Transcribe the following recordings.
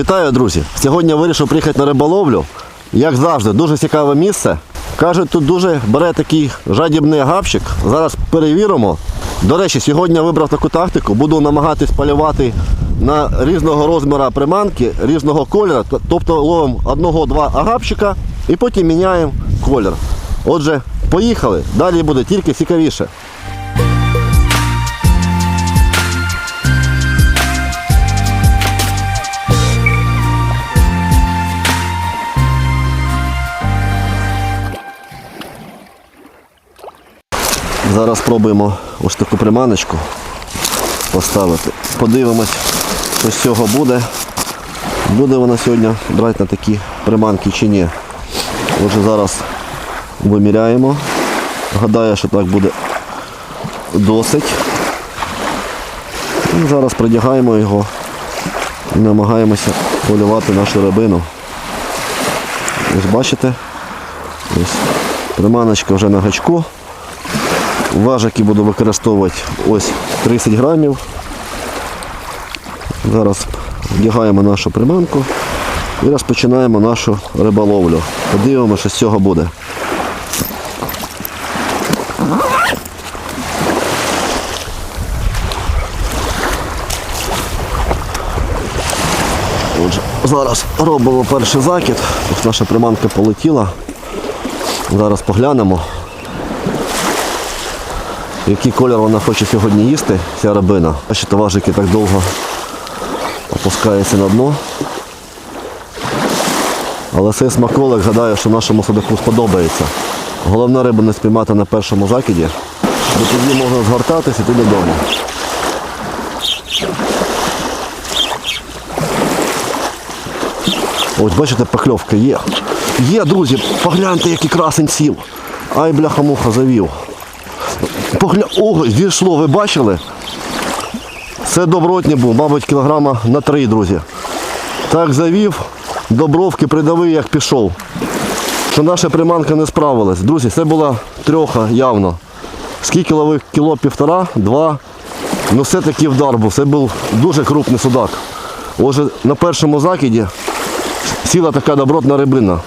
Вітаю, друзі! Сьогодні вирішив приїхати на риболовлю. Як завжди, дуже цікаве місце. Кажуть, тут дуже бере такий жадібний гапчик. Зараз перевіримо. До речі, сьогодні вибрав таку тактику. Буду намагатись полювати на різного розміру приманки, різного кольору. Тобто ловимо одного-два агапчика і потім міняємо колір. Отже, поїхали. Далі буде тільки цікавіше. Зараз спробуємо ось таку приманочку поставити. Подивимось, що з цього буде. Буде вона сьогодні брати на такі приманки чи ні. Отже, зараз виміряємо. Гадаю, що так буде досить. І зараз придягаємо його і намагаємося полювати нашу рибину. Ось бачите, ось приманочка вже на гачку. Важики буду використовувати ось 30 грамів. Зараз вдягаємо нашу приманку і розпочинаємо нашу риболовлю. Подивимося, що з цього буде. Отже, зараз робимо перший закид. Ось наша приманка полетіла. Зараз поглянемо який колір вона хоче сьогодні їсти, ця рибина. Бачите, важики так довго опускається на дно. Але цей смаколик гадаю, що нашому судаку сподобається. Головне рибу не спіймати на першому закиді, бо тоді можна згортатися і додому. Ось бачите, покльовка є. Є, друзі, погляньте, який красень сів. Ай, бляха-муха завів. Погля... Ого, зійшло, ви бачили? Це добротні був, мабуть, кілограма на три, друзі. Так завів, до бровки придавив, як пішов. Що наша приманка не справилась. Друзі, це була трьоха явно. Скільки ловив? Кіло півтора, два. Ну все-таки вдар був. Це був дуже крупний судак. Отже, на першому закиді сіла така добротна рибина.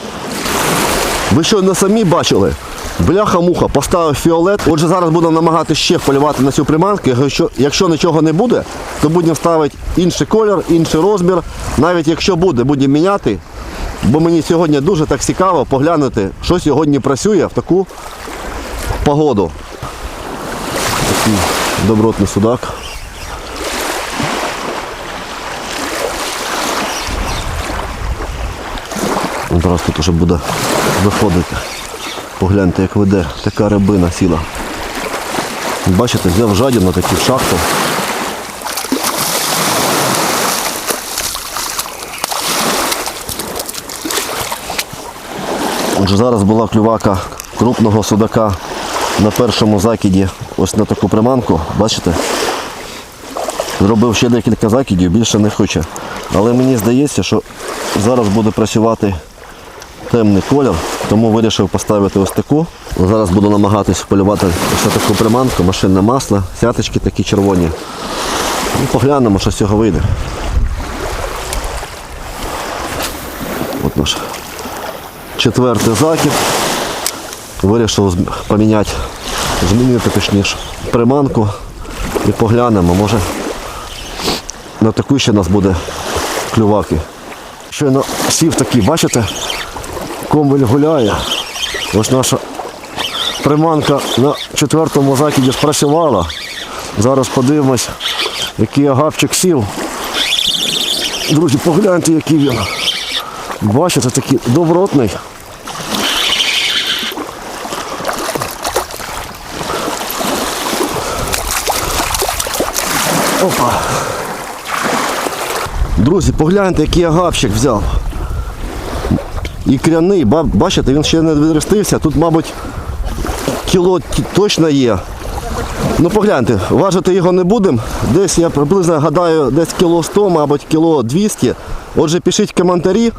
Ви що не самі бачили? Бляха-муха, поставив фіолет. Отже, зараз будемо намагатися ще полювати на цю приманку. Якщо, якщо нічого не буде, то будемо ставити інший колір, інший розмір. Навіть якщо буде, будемо міняти. Бо мені сьогодні дуже так цікаво поглянути, що сьогодні працює в таку погоду. Такий добротний судак. Зараз тут вже буде виходити. Погляньте, як веде така рибина сіла. Бачите, взяв жадіб на таку шахту. Отже, зараз була клювака крупного судака на першому закиді ось на таку приманку. Бачите? Зробив ще декілька закидів, більше не хоче. Але мені здається, що зараз буде працювати темний колір, тому вирішив поставити ось таку. Зараз буду намагатись полювати ось таку приманку, машинне масло, сяточки такі червоні. І поглянемо, що з цього вийде. От наш четвертий закид. Вирішив поміняти, змінити точніше приманку і поглянемо, може на таку ще нас буде клюваки. Щойно сів такий, бачите? Комбель гуляє. Ось наша приманка на четвертому закиді спрацювала. Зараз подивимось, який агапчик сів. Друзі, погляньте, який він. Бачите, такий добротний. Опа. Друзі, погляньте, який я агапчик взяв. І кряний, бачите, він ще не відростився. Тут, мабуть, кіло точно є. Ну погляньте, важити його не будемо. Десь я приблизно гадаю, десь кіло 100, мабуть, кіло 200. Отже, пишіть коментарі,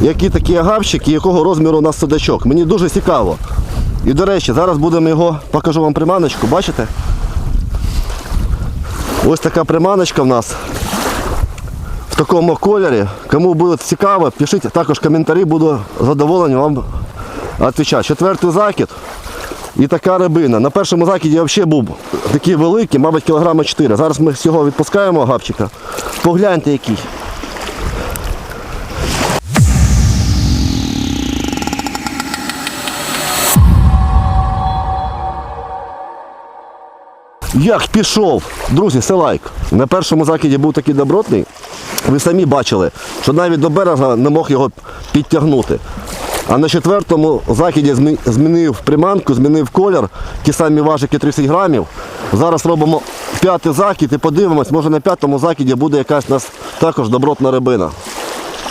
які такі агавчики, якого розміру у нас судачок. Мені дуже цікаво. І до речі, зараз будемо його, покажу вам приманочку, бачите? Ось така приманочка в нас. В такому кольорі. Кому буде цікаво, пишіть також коментарі, буду задоволений вам відповідати. Четвертий закид і така рибина. На першому закиді взагалі був такий великий, мабуть, кілограма 4. Зараз ми всього відпускаємо гапчика. Погляньте який. Як пішов, друзі, це лайк. На першому закиді був такий добротний. Ви самі бачили, що навіть до берега не мог його підтягнути. А на четвертому закиді змінив приманку, змінив колір, ті самі важики 30 грамів. Зараз робимо п'ятий закид і подивимось, може на п'ятому закиді буде якась у нас також добротна рибина.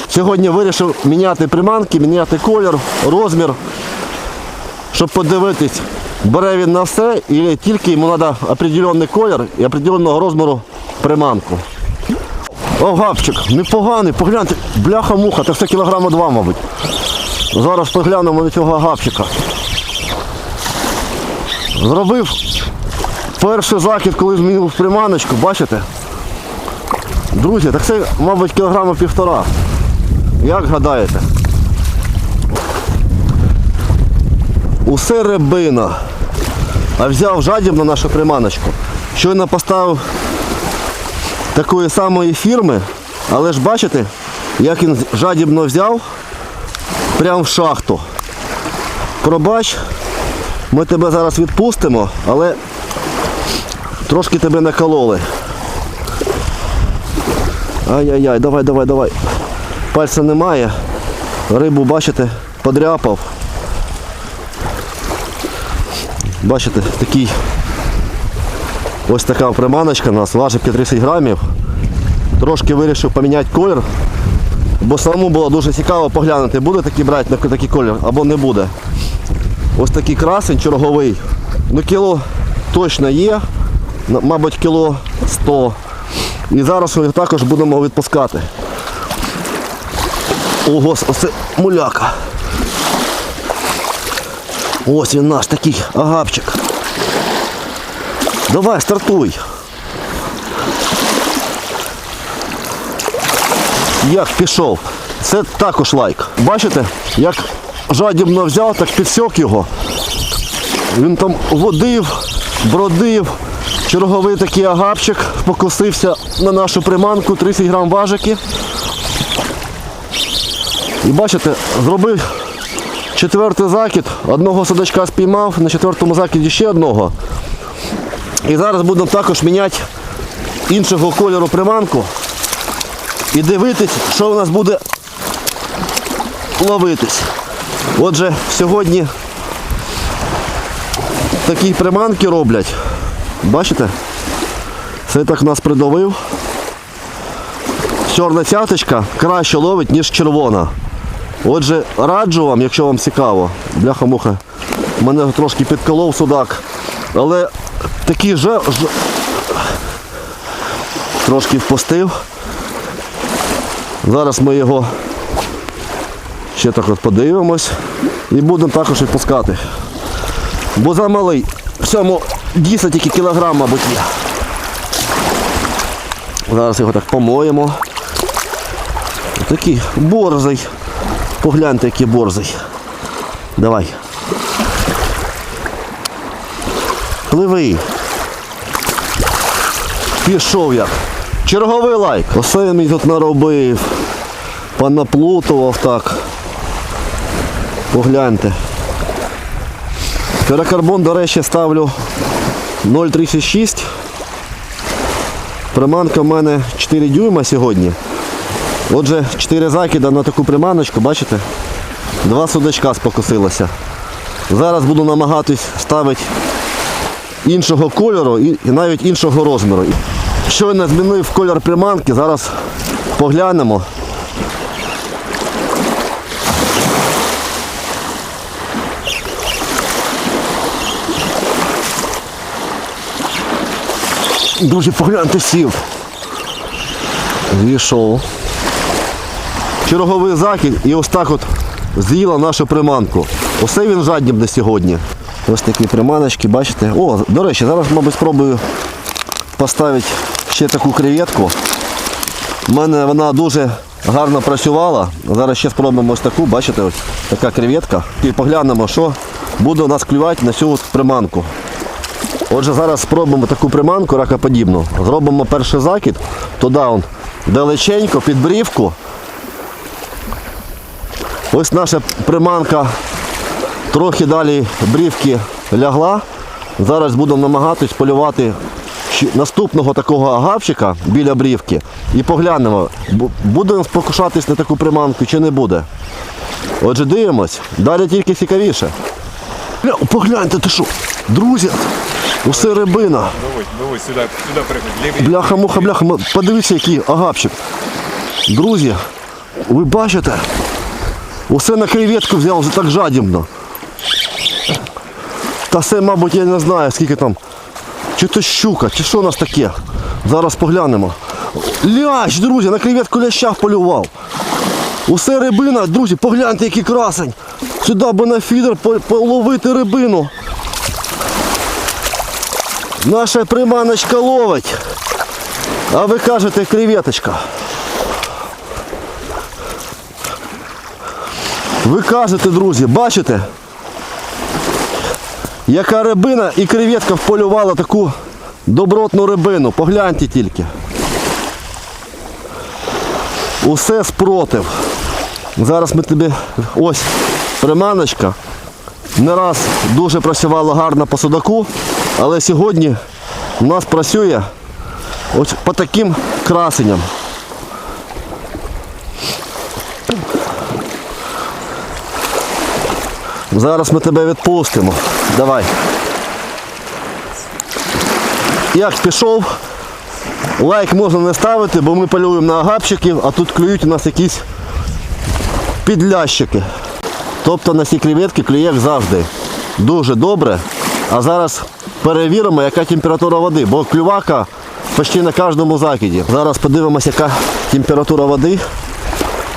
Сьогодні вирішив міняти приманки, міняти колір, розмір, щоб подивитись, бере він на все, і тільки йому треба определенний колір і определенного розміру приманку. О, гапчик, непоганий, погляньте, бляха-муха, це все кілограма два, мабуть. Зараз поглянемо на цього гапчика. Зробив перший закид, коли змінив приманочку, бачите? Друзі, так це, мабуть, кілограма півтора. Як гадаєте? Усе рибина. А взяв жадібно нашу приманочку. Щойно поставив такої самої фірми, але ж бачите, як він жадібно взяв прямо в шахту. Пробач, ми тебе зараз відпустимо, але трошки тебе накололи. Ай-яй-яй, давай, давай, давай. Пальця немає. Рибу, бачите, подряпав. Бачите, такий ось така приманочка у нас, важить 30 грамів. Трошки вирішив поміняти колір, бо самому було дуже цікаво поглянути, буде такий брати на такий колір або не буде. Ось такий красень черговий. Ну кіло точно є, мабуть, кіло 100. І зараз ми також будемо відпускати. Ого, оце муляка. Ось він наш такий агапчик. Давай, стартуй. Як пішов. Це також лайк. Бачите, як жадібно взяв, так підсьок його. Він там водив, бродив. Черговий такий агапчик покосився на нашу приманку, 30 грам важики. І бачите, зробив четвертий закид, одного судачка спіймав, на четвертому закиді ще одного. І зараз будемо також міняти іншого кольору приманку і дивитись, що у нас буде ловитись. Отже, сьогодні такі приманки роблять. Бачите? Це так нас придавив. Чорна цяточка краще ловить, ніж червона. Отже, раджу вам, якщо вам цікаво, бляха-муха, мене трошки підколов судак. Але такий же, трошки впустив. Зараз ми його ще так от подивимось і будемо також відпускати. Бо замалий. В цьому тільки кілограм, мабуть, є. Зараз його так помоємо. Такий борзий. Погляньте, який борзий. Давай. Пливи. Пішов як. Черговий лайк. Оце він мені тут наробив. Понаплутував так. Погляньте. Ферокарбон, до речі, ставлю 0,36. Приманка в мене 4 дюйма сьогодні. Отже, 4 закида на таку приманочку, бачите? Два судачка спокусилося. Зараз буду намагатись ставити іншого кольору і, навіть іншого розміру. Щойно змінив колір приманки, зараз поглянемо. Друзі, погляньте сів. Війшов. Черговий захід і ось так от з'їла нашу приманку. Оце він жадібний сьогодні. Ось такі приманочки, бачите? О, до речі, зараз, мабуть, спробую поставити ще таку креветку. У мене вона дуже гарно працювала. Зараз ще спробуємо ось таку, бачите, ось така креветка. І поглянемо, що буде у нас клювати на цю приманку. Отже, зараз спробуємо таку приманку ракоподібну. Зробимо перший закид, туди он, далеченько, під брівку. Ось наша приманка трохи далі брівки лягла. Зараз будемо намагатись полювати наступного такого агавчика біля брівки і поглянемо, бу- буде спокушатись на таку приманку чи не буде. Отже, дивимось, далі тільки цікавіше. Бля, погляньте, ти що? Друзі, усе рибина. Давай, давай, сюди, сюди приходь. Бляха, подивіться, який агапчик. Друзі, ви бачите? Усе на креветку взяв вже так жадібно. Та це, мабуть, я не знаю, скільки там. Чи то щука, чи що у нас таке. Зараз поглянемо. Лящ, друзі, на креветку ляща полював. Усе рибина, друзі, погляньте, який красень. Сюди би на фідер половити рибину. Наша приманочка ловить. А ви кажете креветочка. Ви кажете, друзі, бачите? Яка рибина і креветка вполювала таку добротну рибину. Погляньте тільки. Усе спротив. Зараз ми тобі ось приманочка. Не раз дуже працювала гарно по судаку, але сьогодні у нас працює ось по таким красенням. Зараз ми тебе відпустимо. Давай. Як пішов, лайк можна не ставити, бо ми полюємо на агапчиків, а тут клюють у нас якісь підлящики. Тобто на ці креветки клює завжди. Дуже добре. А зараз перевіримо, яка температура води, бо клювака почти на кожному закиді. Зараз подивимося, яка температура води.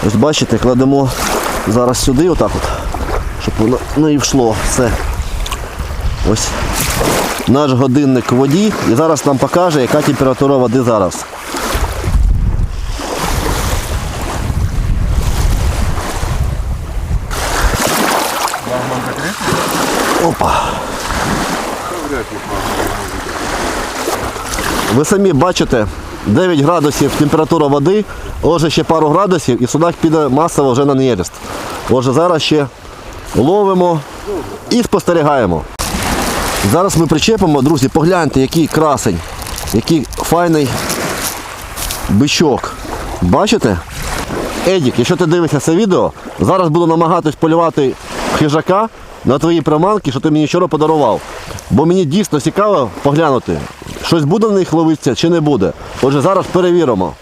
Ось бачите, кладемо зараз сюди, отак от, щоб воно не йшло все. Ось наш годинник в воді і зараз нам покаже, яка температура води зараз. Опа. Ви самі бачите, 9 градусів температура води, отже ще пару градусів і судак піде масово вже на нерест. Отже, зараз ще ловимо і спостерігаємо. Зараз ми причепимо, друзі, погляньте, який красень, який файний бичок. Бачите? Едік, якщо ти дивишся це відео, зараз буду намагатись полювати хижака на твої приманки, що ти мені вчора подарував. Бо мені дійсно цікаво поглянути, щось буде в них ловитися чи не буде. Отже, зараз перевіримо.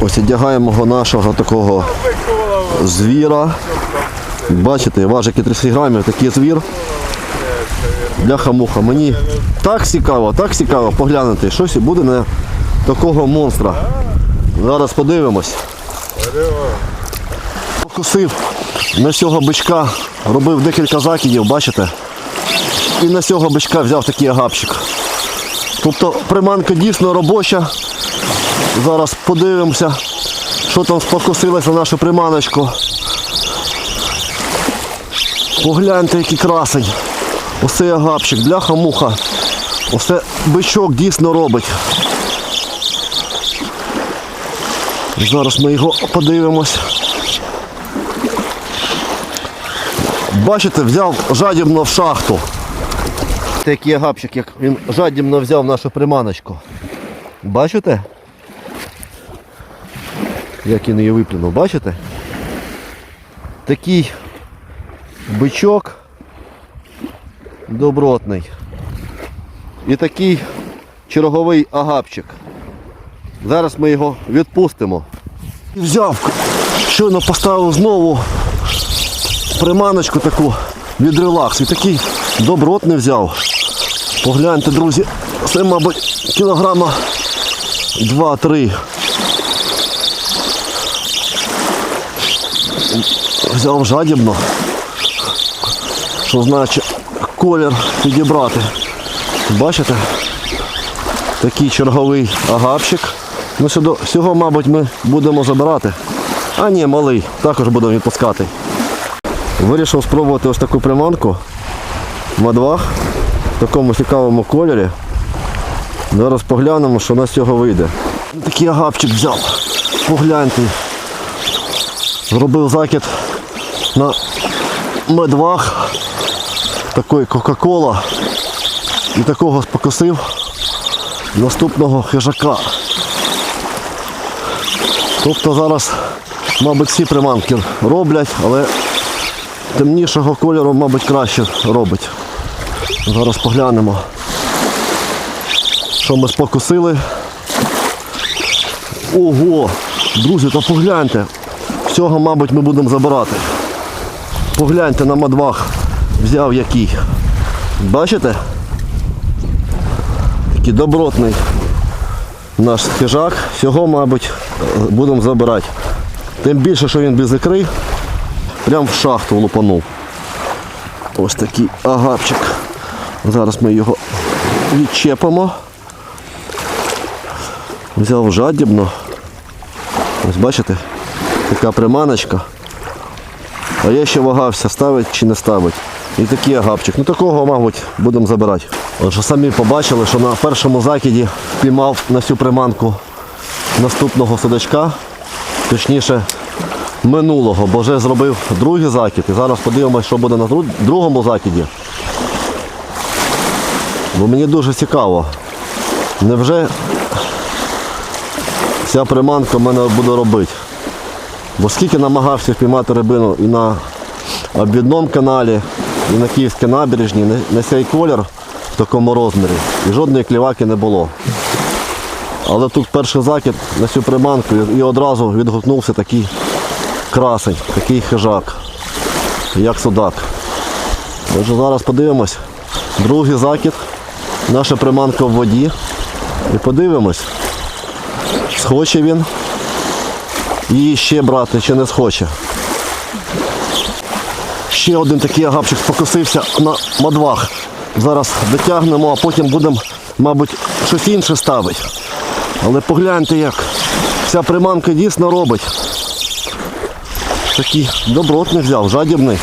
Ось одягаємо нашого такого звіра. Бачите, важить 30 грамів, такий звір. Бляха-муха. Мені так цікаво, так цікаво поглянути, щось буде на такого монстра. Зараз подивимось. Покусив на цього бичка, робив декілька закидів, бачите? І на цього бичка взяв такий агапчик. Тобто приманка дійсно робоча. Зараз подивимося, що там спокусилось на нашу приманочку. Погляньте, який красень. Оце агапчик, бляха-муха. Оце бичок дійсно робить. Зараз ми його подивимось. Бачите, взяв жадібно в шахту. Такий агапчик, як він жадібно взяв нашу приманочку. Бачите? Як він її виплюнув, бачите? Такий бичок добротний. І такий черговий агапчик. Зараз ми його відпустимо. Взяв, щойно поставив знову приманочку таку від релакс. І такий добротний взяв. Погляньте, друзі, це, мабуть, кілограма 2-3. Взяв жадібно. Що значить колір підібрати. Бачите? Такий черговий агапчик. Ну, сюди, всього, мабуть, ми будемо забирати. А ні, малий, також будемо відпускати. Вирішив спробувати ось таку приманку в мадвах в такому цікавому кольорі. Зараз поглянемо, що у нас з цього вийде. Такий агапчик взяв. Погляньте. Зробив закид на медвах. Такий Кока-Кола. І такого спокусив наступного хижака. Тобто зараз, мабуть, всі приманки роблять, але темнішого кольору, мабуть, краще робить. Зараз поглянемо, що ми спокусили. Ого! Друзі, то погляньте. Всього, мабуть, ми будемо забирати. Погляньте на мадвах. Взяв який. Бачите? Такий добротний наш хижак. Всього, мабуть, е, будемо забирати. Тим більше, що він без ікри, прям в шахту лупанув. Ось такий агапчик. Зараз ми його відчепимо. Взяв жадібно. Ось бачите, така приманочка. А я ще вагався, ставить чи не ставить. І такий агапчик. Ну такого, мабуть, будемо забирати. Отже, самі побачили, що на першому закиді впіймав на цю приманку наступного судачка, точніше минулого, бо вже зробив другий закид. І зараз подивимося, що буде на другому закиді. Бо мені дуже цікаво. Невже ця приманка в мене буде робити? Бо скільки намагався впіймати рибину і на обідному каналі, на Київській набережній, на, цей колір в такому розмірі. І жодної кліваки не було. Але тут перший закид на цю приманку і, і одразу відгукнувся такий красень, такий хижак, як судак. Отже, зараз подивимось. Другий закид. Наша приманка в воді. І подивимось, схоче він її ще брати чи не схоче. Ще один такий агапчик покосився на мадвах. Зараз дотягнемо, а потім будемо, мабуть, щось інше ставити. Але погляньте як. Ця приманка дійсно робить. Такий добротний взяв, жадібний.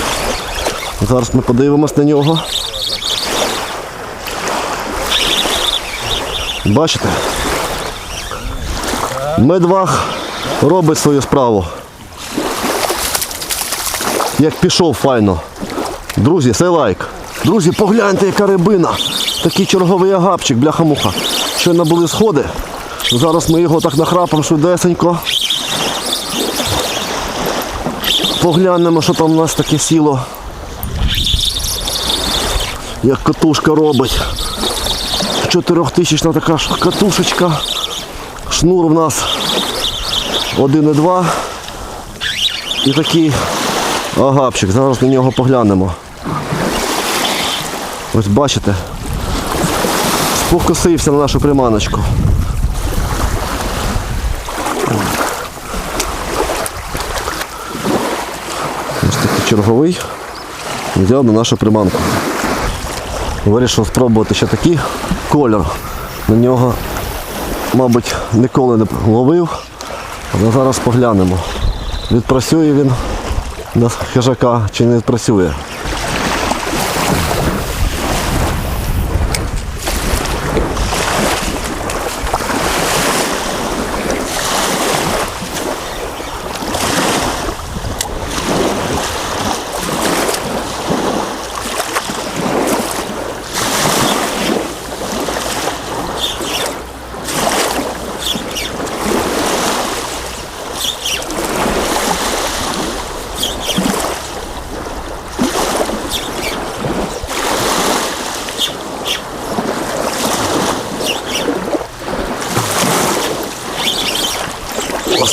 Зараз ми подивимось на нього. Бачите? Медвах робить свою справу. Як пішов файно. Друзі, сей лайк. Друзі, погляньте, яка рибина. Такий черговий агапчик, бляха-муха. Щойно були сходи. Зараз ми його так нахрапимо швидесенько. Поглянемо, що там у нас таке сіло. Як катушка робить. Чотирьохтисячна така ж катушечка. Шнур в нас 1,2. І такий агапчик. Зараз на нього поглянемо. Ось бачите. Спокусився на нашу приманочку. Ось такий черговий. Взяв на нашу приманку. Вирішив спробувати ще такий колір. На нього, мабуть, ніколи не ловив. Але зараз поглянемо. Відпрацює він на хижака чи не відпрацює.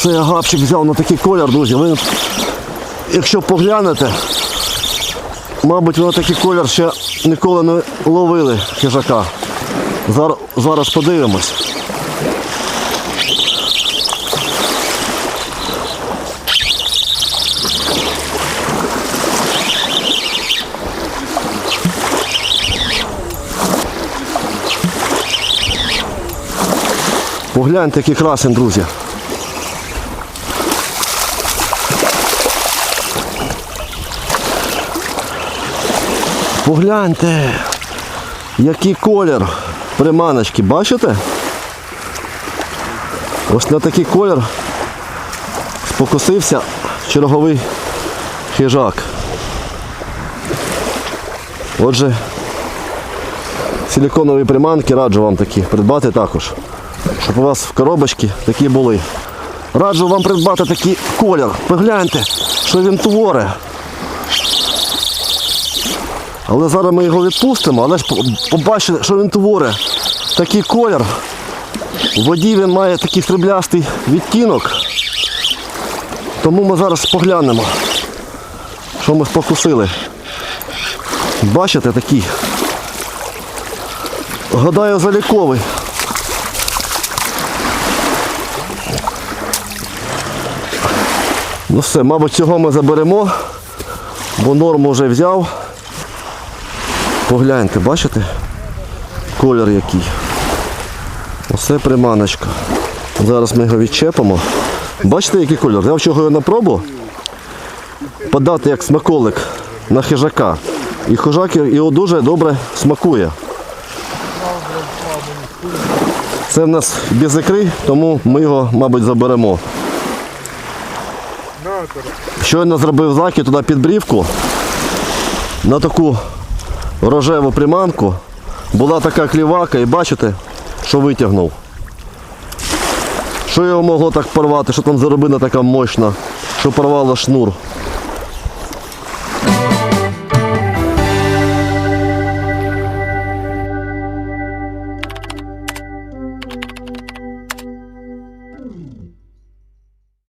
Оце я гапчик взяв на такий колір, друзі. Ви, якщо поглянете, мабуть, ви на такий колір ще ніколи не ловили хижака. Зараз, зараз подивимось. Погляньте, який красень, друзі. Погляньте, який колір приманочки, бачите? Ось на такий колір спокусився черговий хижак. Отже, силіконові приманки раджу вам такі придбати також. Щоб у вас в коробочці такі були. Раджу вам придбати такий колір. Погляньте, що він творить. Але зараз ми його відпустимо, але ж по- побачите, що він творить. Такий колір. У воді він має такий сріблястий відтінок. Тому ми зараз поглянемо, що ми спокусили. Бачите такий. Гадаю, заліковий. Ну все, мабуть, цього ми заберемо, бо норму вже взяв. Погляньте, бачите? Колір який. Оце приманочка. Зараз ми його відчепимо. Бачите, який колір? Взяв чого його на пробу. Подати як смаколик на хижака. І хижак його дуже добре смакує. Це в нас без ікри, тому ми його, мабуть, заберемо. Щойно зробив закид туди під брівку на таку рожеву приманку. Була така клівака і бачите, що витягнув. Що його могло так порвати, що там заробина така мощна, що порвала шнур.